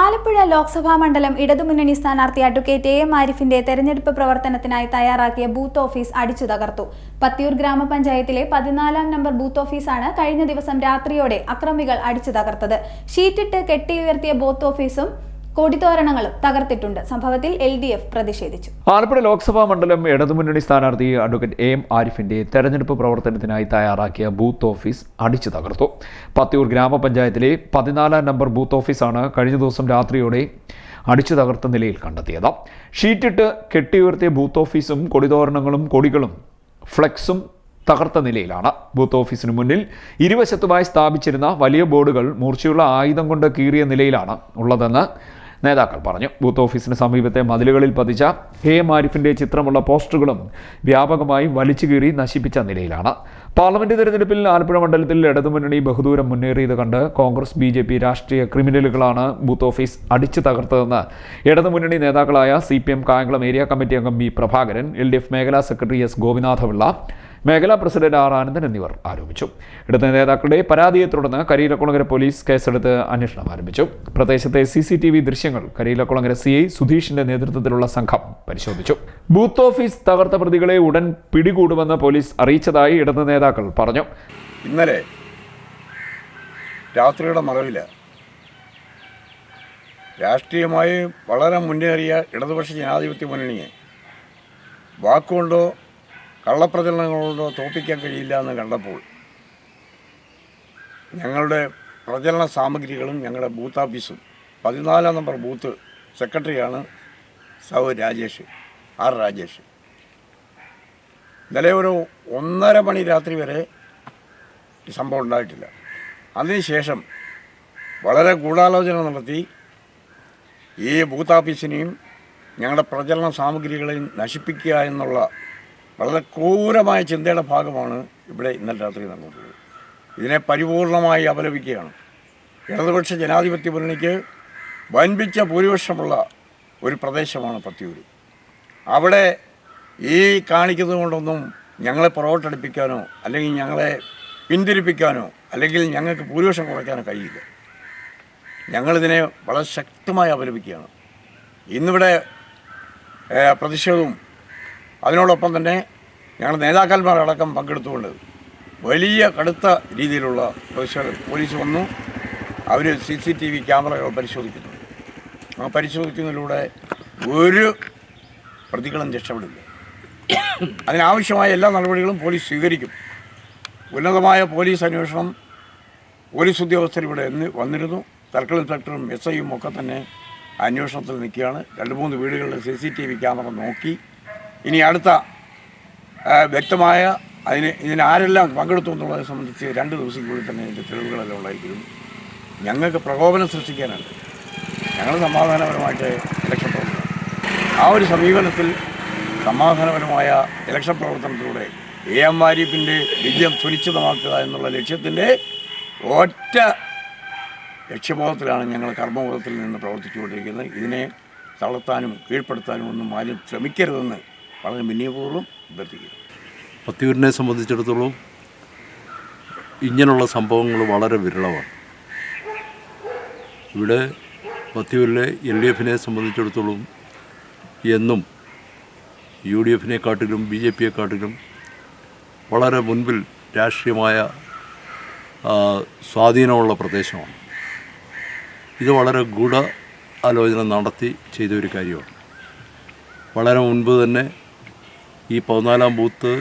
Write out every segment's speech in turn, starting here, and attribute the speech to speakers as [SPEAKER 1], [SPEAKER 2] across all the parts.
[SPEAKER 1] ആലപ്പുഴ ലോക്സഭാ മണ്ഡലം ഇടതുമുന്നണി സ്ഥാനാർത്ഥി അഡ്വക്കേറ്റ് എ എം ആരിഫിന്റെ തെരഞ്ഞെടുപ്പ് പ്രവർത്തനത്തിനായി തയ്യാറാക്കിയ ബൂത്ത് ഓഫീസ് അടിച്ചു തകർത്തു. പത്തിയൂർ ഗ്രാമപഞ്ചായത്തിലെ പതിനാലാം നമ്പർ ബൂത്ത് ഓഫീസാണ് കഴിഞ്ഞ ദിവസം രാത്രിയോടെ അക്രമികൾ അടിച്ചു തകർത്തത്. ഷീറ്റിട്ട് കെട്ടിയുയർത്തിയ ബൂത്ത് ഓഫീസും കൊടിതോരണങ്ങളും തകർത്തിട്ടുണ്ട്. സംഭവത്തിൽ എൽ ഡി എഫ് പ്രതിഷേധിച്ചു.
[SPEAKER 2] ആലപ്പുഴ ലോക്സഭാ മണ്ഡലം ഇടതുമുന്നണി സ്ഥാനാർത്ഥി അഡ്വക്കേറ്റ് എം ആരിഫിന്റെ തെരഞ്ഞെടുപ്പ് പ്രവർത്തനത്തിനായി തയ്യാറാക്കിയ ബൂത്ത് ഓഫീസ് അടിച്ചു തകർത്തു. പത്തിയൂർ ഗ്രാമപഞ്ചായത്തിലെ പതിനാലാം നമ്പർ ബൂത്ത് ഓഫീസാണ് കഴിഞ്ഞ ദിവസം രാത്രിയോടെ അടിച്ചു തകർത്ത നിലയിൽ കണ്ടെത്തിയത്. ഷീറ്റിട്ട് കെട്ടിയുയർത്തിയ ബൂത്ത് ഓഫീസും കൊടിതോരണങ്ങളും കൊടികളും ഫ്ലെക്സും തകർത്ത നിലയിലാണ്. ബൂത്ത് ഓഫീസിന് മുന്നിൽ ഇരുവശത്തുമായി സ്ഥാപിച്ചിരുന്ന വലിയ ബോർഡുകൾ മൂർച്ചയുള്ള ആയുധം കൊണ്ട് കീറിയ നിലയിലാണ് ഉള്ളതെന്ന് നേതാക്കൾ പറഞ്ഞു. ബൂത്ത് ഓഫീസിന് സമീപത്തെ മതിലുകളിൽ പതിച്ച എ മാരിഫിന്റെ ചിത്രമുള്ള പോസ്റ്ററുകളും വ്യാപകമായി വലിച്ചു കീറി നശിപ്പിച്ച നിലയിലാണ്. പാർലമെന്റ് തെരഞ്ഞെടുപ്പിൽ ആലപ്പുഴ മണ്ഡലത്തിൽ ഇടതുമുന്നണി ബഹുദൂരം മുന്നേറിയത് കണ്ട് കോൺഗ്രസ് ബി ജെ പി രാഷ്ട്രീയ ക്രിമിനലുകളാണ് ബൂത്ത് ഓഫീസ് അടിച്ചു തകർത്തതെന്ന് ഇടതുമുന്നണി നേതാക്കളായ C P M Kayamkulam area committee അംഗം B Prabhakaran L D F മേഖലാ സെക്രട്ടറി എസ് ഗോപിനാഥപിള്ള മേഖലാ പ്രസിഡന്റ് ആർ ആനന്ദൻ എന്നിവർ ആരോപിച്ചു. ഇടത് നേതാക്കളുടെ പരാതിയെ തുടർന്ന് കരീലക്കുളങ്ങര പോലീസ് കേസെടുത്ത് അന്വേഷണം ആരംഭിച്ചു. പ്രദേശത്തെ സി സി ടി വി ദൃശ്യങ്ങൾ കരീലക്കുളങ്ങര സി ഐ സുധീഷിന്റെ നേതൃത്വത്തിലുള്ള സംഘം പരിശോധിച്ചു. ബൂത്ത് ഓഫീസ് തകർത്ത പ്രതികളെ ഉടൻ പിടികൂടുമെന്ന് പോലീസ് അറിയിച്ചതായി ഇടത് നേതാക്കൾ പറഞ്ഞു.
[SPEAKER 3] ഇന്നലെ രാത്രിയുടെ മറവിൽ രാഷ്ട്രീയമായി വളരെ മുന്നേറിയ ഇടതുപക്ഷ ജനാധിപത്യ മുന്നണിയെ വാക്കുകൊണ്ടോ കള്ളപ്രചരണങ്ങളോടോ തോപ്പിക്കാൻ കഴിയില്ല എന്ന് കണ്ടപ്പോൾ ഞങ്ങളുടെ പ്രചരണ സാമഗ്രികളും ഞങ്ങളുടെ ബൂത്ത് ഓഫീസും പതിനാലാം നമ്പർ ബൂത്ത് സെക്രട്ടറിയാണ് സൗ രാജേഷ് ആർ രാജേഷ്. ഇന്നലെ ഒരു ഒന്നര മണി രാത്രി വരെ ഈ സംഭവം ഉണ്ടായിട്ടില്ല. അതിനുശേഷം വളരെ ഗൂഢാലോചന നടത്തി ഈ ബൂത്ത് ഓഫീസിനെയും ഞങ്ങളുടെ പ്രചരണ സാമഗ്രികളെയും നശിപ്പിക്കുക എന്നുള്ള വളരെ ക്രൂരമായ ചിന്തയുടെ ഭാഗമാണ് ഇവിടെ ഇന്നലെ രാത്രി നടന്നത്. ഇതിനെ പരിപൂർണമായി അപലപിക്കുകയാണ്. ഇടതുപക്ഷ ജനാധിപത്യ മുന്നണിക്ക് വൻപിച്ച ഭൂരിപക്ഷമുള്ള ഒരു പ്രദേശമാണ് പത്തിയൂർ അവിടെ ഈ കാണിക്കുന്നത് കൊണ്ടൊന്നും ഞങ്ങളെ പുറകോട്ടടിപ്പിക്കാനോ അല്ലെങ്കിൽ ഞങ്ങളെ പിന്തിരിപ്പിക്കാനോ അല്ലെങ്കിൽ ഞങ്ങൾക്ക് ഭൂരിപക്ഷം കുറയ്ക്കാനോ കഴിയില്ല. ഞങ്ങളിതിനെ വളരെ ശക്തമായി അപലപിക്കുകയാണ്. ഇന്നിവിടെ പ്രതിഷേധവും അതിനോടൊപ്പം തന്നെ ഞങ്ങളുടെ നേതാക്കന്മാരടക്കം പങ്കെടുത്തുകൊണ്ട് വലിയ കടുത്ത രീതിയിലുള്ള പോലീസ് വന്നു. അവർ സി സി ടി വി ക്യാമറകൾ പരിശോധിക്കുന്നുണ്ട് ആ പരിശോധിക്കുന്നതിലൂടെ ഒരു പ്രതികളും രക്ഷപ്പെടില്ല അതിനാവശ്യമായ എല്ലാ നടപടികളും പോലീസ് സ്വീകരിക്കും. ഉന്നതമായ പോലീസ് അന്വേഷണം പോലീസ് ഉദ്യോഗസ്ഥർ ഇവിടെ വന്നിരുന്നു. സർക്കിൾ ഇൻസ്പെക്ടറും എസ് ഐയും ഒക്കെ തന്നെ അന്വേഷണത്തിൽ നിൽക്കുകയാണ്. രണ്ട് മൂന്ന് വീടുകളിൽ C C T V camera നോക്കി ഇനി അടുത്ത വ്യക്തമായ അതിന് ഇതിന് ആരെല്ലാം പങ്കെടുത്തു എന്നുള്ളതിനെ സംബന്ധിച്ച് രണ്ട് ദിവസത്തിനുള്ളിൽ തന്നെ ഇതിന്റെ തെളിവുകളെല്ലാം ഉണ്ടായിരിക്കും. ഞങ്ങൾക്ക് പ്രകോപനം സൃഷ്ടിക്കാനുണ്ട്. ഞങ്ങൾ സമാധാനപരമായിട്ട് ഇലക്ഷൻ പ്രവർത്തനം ആ ഒരു സമീപനത്തിൽ സമാധാനപരമായ ഇലക്ഷൻ പ്രവർത്തനത്തിലൂടെ എ എം ആരിഫിന്റെ വിജയം സുനിശ്ചിതമാക്കുക എന്നുള്ള ലക്ഷ്യത്തിന്റെ ഒറ്റ ലക്ഷ്യബോധത്തിലാണ് ഞങ്ങൾ കർമ്മബോധത്തിൽ നിന്ന് പ്രവർത്തിച്ചുകൊണ്ടിരിക്കുന്നത്. ഇതിനെ തളർത്താനും കീഴ്പ്പെടുത്താനും ഒന്നും ആരും ശ്രമിക്കരുതെന്ന് വളരെ വിനയപൂർവം അഭ്യർത്ഥിക്കുന്നു.
[SPEAKER 4] പത്തിയൂരിനെ സംബന്ധിച്ചിടത്തോളം ഇങ്ങനെയുള്ള സംഭവങ്ങൾ വളരെ വിരളമാണ്. ഇവിടെ പത്തിയൂരിലെ എൽ ഡി എഫിനെ സംബന്ധിച്ചിടത്തോളം എന്നും യു ഡി എഫിനെക്കാട്ടിലും ബി ജെ പിയെക്കാട്ടിലും വളരെ മുൻപിൽ രാഷ്ട്രീയമായ സ്വാധീനമുള്ള പ്രദേശമാണ്. ഇത് വളരെ ഗൂഢ ആലോചന നടത്തി ചെയ്തൊരു കാര്യമാണ്. വളരെ മുൻപ് തന്നെ ഈ പതിനാലാം ബൂത്ത്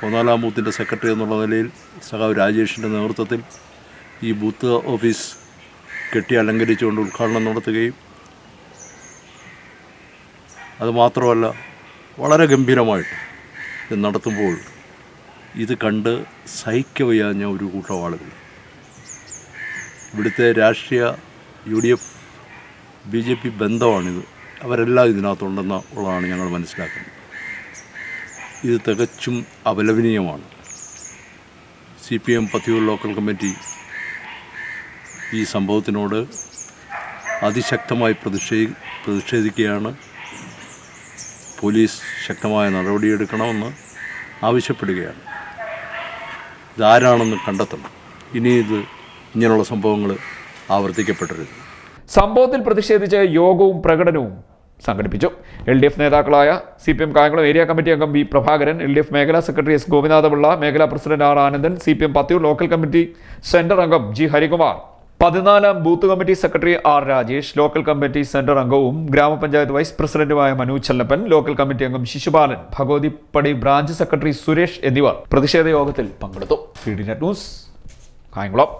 [SPEAKER 4] പതിനാലാം ബൂത്തിന്റെ സെക്രട്ടറി എന്നുള്ള നിലയിൽ സഖാവ് രാജേഷിന്റെ നേതൃത്വത്തിൽ ഈ ബൂത്ത് ഓഫീസ് കെട്ടി അലങ്കരിച്ചുകൊണ്ട് ഉദ്ഘാടനം നടത്തുകയും അതുമാത്രമല്ല വളരെ ഗംഭീരമായിട്ട് ഇത് നടത്തുമ്പോൾ ഇത് കണ്ട് സഹിക്കവയ്യാഞ്ഞ ഒരു കൂട്ടം ആളുകൾ ഇവിടുത്തെ രാഷ്ട്രീയ U D F B J P ബന്ധമാണിത്. അവരെല്ലാം ഇതിനകത്തുണ്ടെന്ന് ഉള്ളതാണ് ഞങ്ങൾ മനസ്സിലാക്കുന്നത്. ഇത് തികച്ചും അപലപനീയമാണ്. C P M Pathiyoor local committee ഈ സംഭവത്തിനോട് അതിശക്തമായി പ്രതിഷേ പ്രതിഷേധിക്കുകയാണ്. പോലീസ് ശക്തമായ നടപടിയെടുക്കണമെന്ന് ആവശ്യപ്പെടുകയാണ്. ഇതാരാണെന്ന് കണ്ടെത്തണം. ഇനി ഇത് ഇങ്ങനെയുള്ള സംഭവങ്ങൾ ആവർത്തിക്കപ്പെട്ടിരുന്നു
[SPEAKER 2] സംഭവത്തിൽ പ്രതിഷേധിച്ച് യോഗവും പ്രകടനവും സംഘടിപ്പിച്ചു. എൽ ഡി എഫ് നേതാക്കളായ C P M Kayamkulam area committee അംഗം V Prabhakaran L D F മേഖലാ സെക്രട്ടറി എസ് ഗോപിനാഥപിള്ള മേഖലാ president R Anandan C P M Pathiyoor local committee centre അംഗം ജി ഹരികുമാർ പതിനാലാം booth committee secretary R Rajesh local committee centre അംഗവും ഗ്രാമപഞ്ചായത്ത് vice പ്രസിഡന്റുമായ Manu Chellappan local committee അംഗം Shishupala Bhagavathippadi branch secretary Suresh എന്നിവർ പ്രതിഷേധ യോഗത്തിൽ പങ്കെടുത്തു. ന്യൂസ് കായംകുളം.